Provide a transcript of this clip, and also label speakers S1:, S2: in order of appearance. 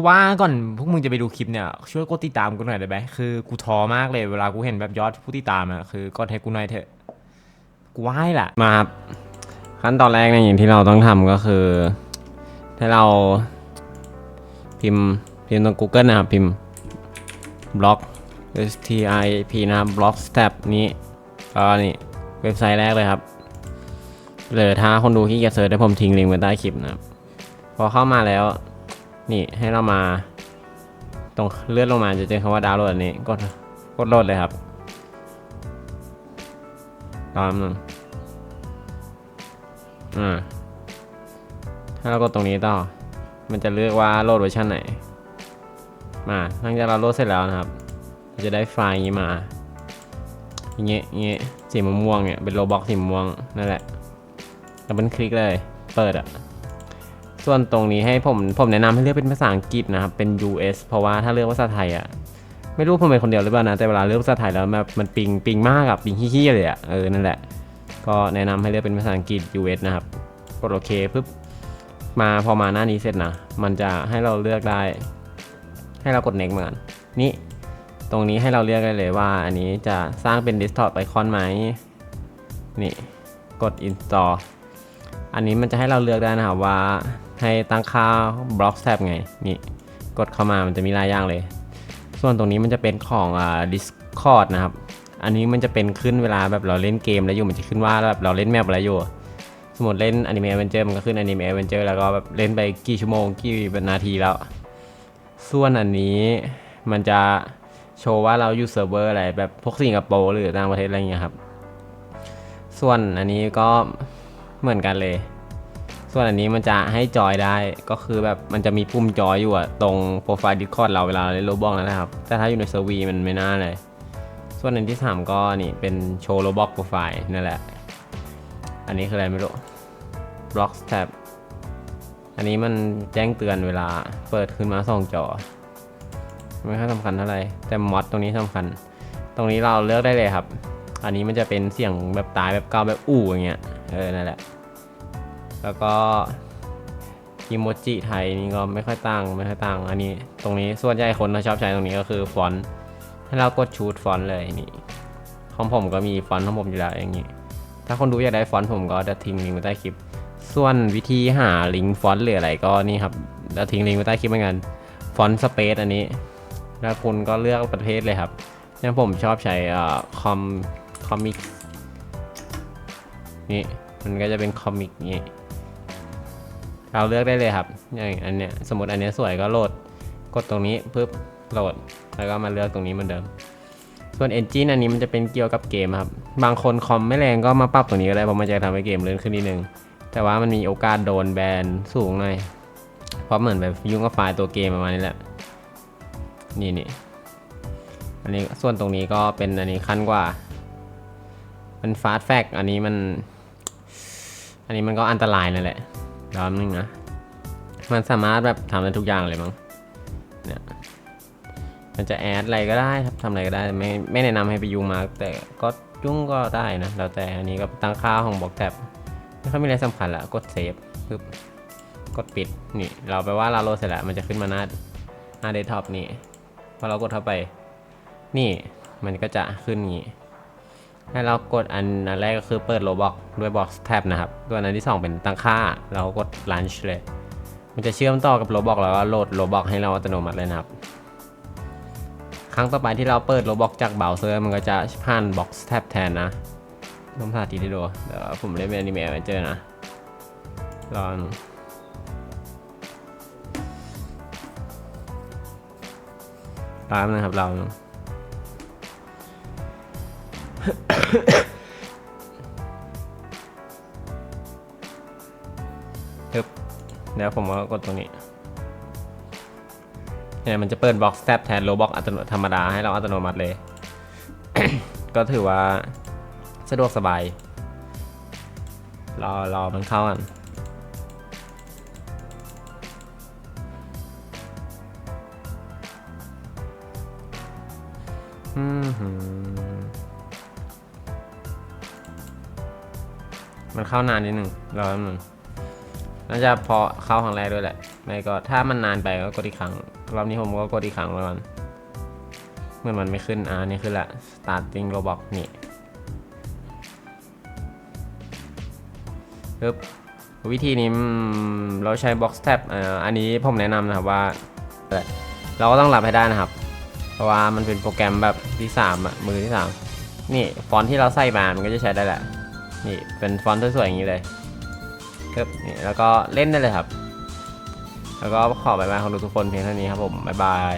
S1: คือว่าก่อนพวกมึงจะไปดูคลิปเนี่ยช่วยกดติดตามกูหน่อยได้ไหมคือกูท้อมากเลยเวลากูเห็นแบบยอดผู้ติดตามอะคือกดให้กูหน่อยเถอะกูไหว้ล่ะมาครับขั้นตอนแรกเนี่ยอย่างที่เราต้องทำก็คือให้เราพิมพ์พิมพ์ตรง Google นะครับ พิมพ์บล็อก S T I P นะครับ block step นี้ก็นี่เว็บไซต์แรกเลยครับหรือถ้าคนดูที่จะเซิร์ชได้ผมทิ้งลิงก์ไว้ใต้คลิปนะครับ พอเข้ามาแล้ว นี่ให้เรามา ตรงเลื่อนลงมาจะเจอคำว่าดาวน์โหลดอันนี้กดกดโหลดเลยครับตามนึ่งอ่าถ้าเรากดตรงนี้ต่อ มันจะเลือกว่าโหลดเวอร์ชันไหน มาหลังจากเราโหลดเสร็จแล้วนะครับจะได้ไฟล์นี้มาอย่างเงี้ยอย่างเงี้ยสีม่วงเนี่ยเป็นโลบ็อกสีม่วงนั่นแหละแล้วมันคลิกเลย เปิดอะ ส่วนตรงนี้ให้ผมผมแนะนำให้เลือกเป็นภาษาอังกฤษนะครับ เป็น US เพราะว่าถ้าเลือกภาษาไทยอะไม่รู้ผมเป็นคนเดียวหรือเปล่านะ แต่เวลาเลือกภาษาไทยแล้วแบบมันปิงปิงมากอะปิงขี้ๆเลยอะเออ นั่นแหละ ก็แนะนำให้เลือกเป็นภาษาอังกฤษ US นะครับ กดโอเคปุ๊บ มาพอมาหน้านี้เสร็จนะ มันจะให้เราเลือกได้ ให้เรากด next เหมือนนี่ ตรงนี้ให้เราเลือกได้เลยว่า อันนี้จะสร้างเป็น desktop icon ไหม นี่ กด install อันนี้มันจะให้เราเลือกได้นะครับว่าให้ตั้งค่า block tab ไงนี่กดเข้ามามันจะมีหลายอย่างเลย ส่วนตรงนี้มันจะเป็นของอ่า Discord นะครับ อันนี้มันจะเป็นขึ้นเวลาแบบเราเล่นเกมแล้วอยู่มันจะขึ้นว่าแบบเราเล่นแมปอะไรอยู่ สมมติเล่น Anime Adventure มันก็ขึ้น Anime Adventure แล้วก็แบบเล่นไปกี่ชั่วโมงกี่นาทีแล้ว ส่วนอันนี้มันจะโชว์ว่าเราอยู่เซิร์ฟเวอร์อะไรแบบพวกสิงคโปร์หรือต่างประเทศอะไรอย่างเงี้ยครับ ส่วนอันนี้ก็ เหมือนกันเลย ส่วนอันนี้มันจะให้จอยได้ก็คือแบบมันจะมีปุ่มจอยอยู่อะตรงโปรไฟล์ Discord เราเวลาเราเล่นโรบอกนะครับ แต่ถ้าอยู่ในเซอร์วีมันไม่น่าเลย ส่วนอันที่ 3 ก็นี่เป็นโชว์โรบอกโปรไฟล์นั่นแหละ อันนี้คืออะไรไม่รู้ Block Tab อันนี้มันแจ้งเตือนเวลาเปิดขึ้นมาสองจอ ไม่ค่อยสำคัญเท่าไหร่แต่มอดตรงนี้สำคัญ ตรงนี้เราเลือกได้เลยครับ อันนี้มันจะเป็นเสียงแบบตายแบบเก่าแบบอู้อย่างเงี้ยเออนั่นแหละ แล้วก็อีโมจิไทยนี่ก็ไม่ค่อยต่างไม่ค่อยต่างอันนี้ตรงนี้ส่วนใหญ่คนเขาชอบใช้ตรงนี้ก็คือฟอนต์ให้เรากดชูดฟอนต์เลยนี่ของผมก็มีฟอนต์ของผมอยู่แล้วอย่างนี้ ถ้าคนดูอยากได้ฟอนต์ผมก็จะทิ้งลิงก์ไว้ใต้คลิป ส่วนวิธีหาลิงก์ฟอนต์หรืออะไรก็นี่ครับจะทิ้งลิงก์ไว้ใต้คลิปเหมือนกันฟอนต์สเปซอันนี้ แล้วคุณก็เลือกประเภทเลยครับอย่างผมชอบใช้คอมคอมิกนี่มันก็จะเป็นคอมิกนี่ เราเลือกได้เลยครับอย่างอันเนี้ยสมมติอันเนี้ยสวยก็โหลดกดตรงนี้ปุ๊บโหลด แล้วก็มาเลือกตรงนี้เหมือนเดิม ส่วน Engine อันนี้มันจะเป็นเกี่ยวกับเกมครับ บางคนคอมไม่แรงก็มาปรับตรงนี้ก็ได้เพราะมันจะทำให้เกมเลื่อนขึ้นนิดนึง แต่ว่ามันมีโอกาสโดนแบนสูงหน่อย เพราะเหมือนแบบยุ่งกับไฟล์ตัวเกมประมาณนี้แหละ นี่นี่อันนี้ส่วนตรงนี้ก็เป็นอันนี้ขั้นกว่า มันฟาสต์แฟกอันนี้มัน อันนี้มันก็อันตรายนั่นแหละ รอบนึงนะ มันสามารถแบบทำได้ทุกอย่างเลยมั้ง เนี่ย มันจะแอดอะไรก็ได้ครับทำอะไรก็ได้ ไม่ไม่แนะนำให้ไปยุ่งมาก แต่ก็ยุ่งก็ได้นะ แล้วแต่อันนี้ก็ตั้งค่าของบล็อกแท็บไม่ค่อยมีอะไรสำคัญละ กดเซฟปึ๊บ กดปิด นี่ เราไปว่าเราโหลดเสร็จแล้ว มันจะขึ้นมาหน้าหน้าเดสก์ท็อปนี่ พอเรากดเข้าไป นี่ มันก็จะขึ้นงี้ ให้เรากดอันอันแรกก็คือเปิดโลบอกด้วย Box Tab นะครับตัวอันที่ 2 เป็นตั้งค่า เรากด Launch เลย มันจะเชื่อมต่อกับโลบอกแล้วก็โหลดโลบอกให้เราอัตโนมัติเลยนะครับ ครั้งต่อไปที่เราเปิดโลบอกจากเบราว์เซอร์มันก็จะผ่าน Box Tab แทนนะต้องสาธิตให้ดูเดี๋ยวผมเล่นเป็นอนิเมะไปเจอนะลองตามนะครับเรา ปึ๊บเดี๋ยวผมก็กดตรงนี้เนี่ยมันจะเปิด Box Tab แทน Roblox อัตโนธรรมดาให้เราอัตโนมัติเลย ก็ถือว่าสะดวกสบาย รอรอมันเข้ากันอืม มันเข้านานนิดหนึ่งรอแป๊บหนึงน่าจะพอเข้าครั้งแรกด้วยแหละ ไม่ก็ถ้ามันนานไปก็กดอีกครั้ง รอบนี้ผมก็กดอีกครั้งแล้วกันเหมื่อนมันไม่ขึ้นอ่านี่ขึ้นละ starting roblox นี่ปึ๊บวิธีนี้เราใช้ box tab อ,อันนี้ผมแนะนำนะครับว่า เราก็ต้องรับให้ได้นะครับ เพราะว่ามันเป็นโปรแกรมแบบที่สามอะมือที่สามนี่ฟอนต์ที่เราใส่มา มันก็จะใช้ได้แหละ นี่เป็นฟอนต์สวยๆอย่างนี้เลยครับนี่แล้วก็เล่นได้เลยครับ แล้วก็ขอบายบายของทุกคนเพียงเท่านี้ครับผมบายบาย